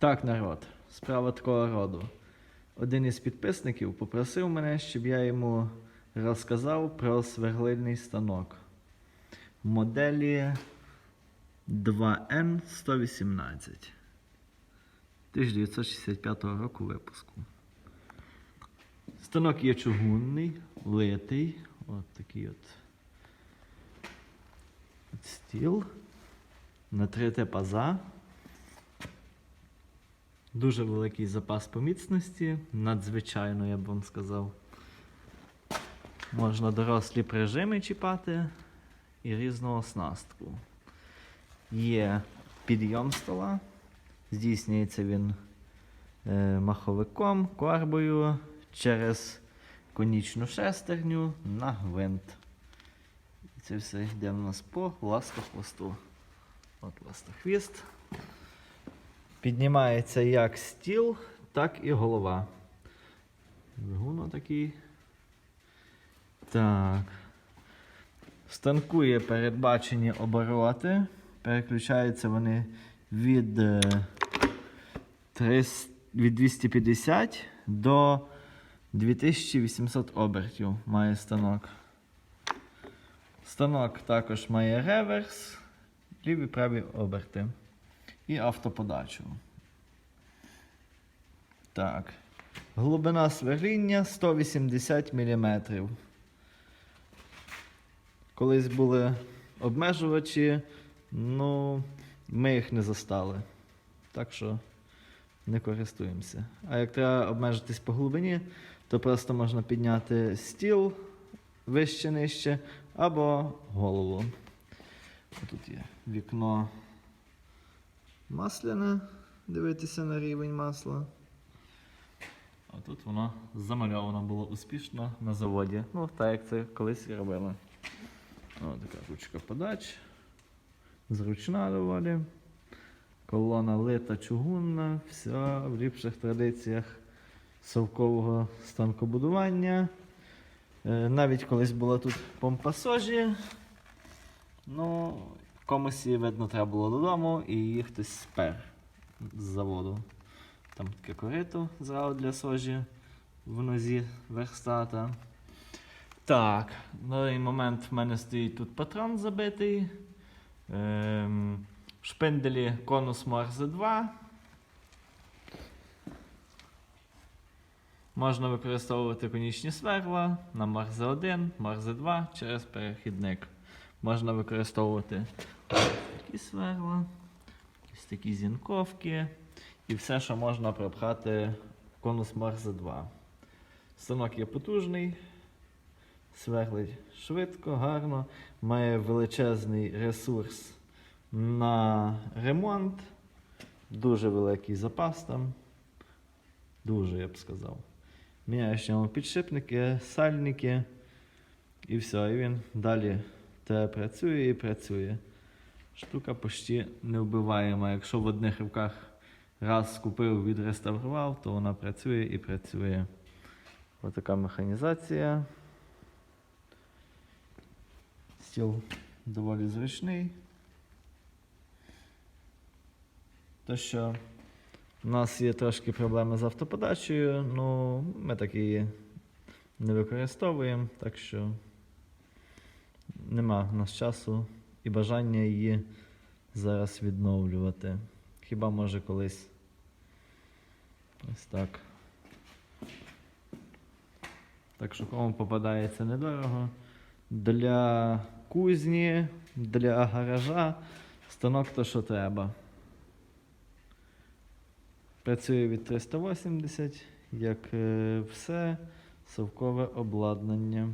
Так, народ, справа такого роду. Один із підписників попросив мене, щоб я йому розказав про сверлильний станок моделі 2N118 1965 року випуску. Станок є чугунний, литий. От такий от, от стіл. На 3Т паза. Дуже великий запас по міцності, надзвичайно, я б вам сказав. Можна дорослі прижими чіпати і різну оснастку. Є підйом стола. Здійснюється він е, маховиком, корбою через конічну шестерню на гвинт. І це все йде в нас по ластохвосту. От ластохвіст. Піднімається як стіл, так і голова. Двигун такий. Так. В станку є передбачені обороти. Переключаються вони від, е, 300 від 250 до 2800 обертів має станок. Станок також має реверс, ліві праві оберти і автоподачу. Так. Глибина сверління 180 мм. Колись були обмежувачі, ну, ми їх не застали. Так що не користуємося. А як треба обмежитись по глибині, то просто можна підняти стіл вище нижче або голову. Тут є вікно масляне, дивитися на рівень масла. А тут воно замальовано було успішно на заводі. Ну, так як це колись і робили. О, така ручка подач. Зручна доволі. Колона лита чугунна, все в ліпших традиціях совкового станкобудування. Е, Навіть колись була тут помпа сожі. Ну, комусь видно, треба було додому, і її хтось спер з заводу. Там таке корито зразу для сожі в нозі верстата. Так, на даний момент в мене стоїть тут патрон забитий. Ем, в шпинделі конус Морзе 2. Можна використовувати конічні сверла на Морзе 1, Морзе 2 через перехідник. Можна використовувати такі сверла, ось такі зінковки і все, що можна пропхати в конус Морзе 2. Станок є потужний, сверлить швидко, гарно, має величезний ресурс на ремонт, дуже великий запас там. Дуже, я б сказав. Міняєш йому підшипники, сальники і все, і він далі тебе працює і працює. Штука почти не вбиваєма. Якщо в одних руках раз купив, відреставрував, то вона працює і працює. Ось така механізація. Стіл доволі зручний. То що у нас є трошки проблеми з автоподачею, ну ми так її не використовуємо, так що нема в нас часу і бажання її зараз відновлювати. Хіба може колись ось так. Так що кому попадається недорого. Для кузні, для гаража станок то, що треба. Працює від 380, як е, все совкове обладнання.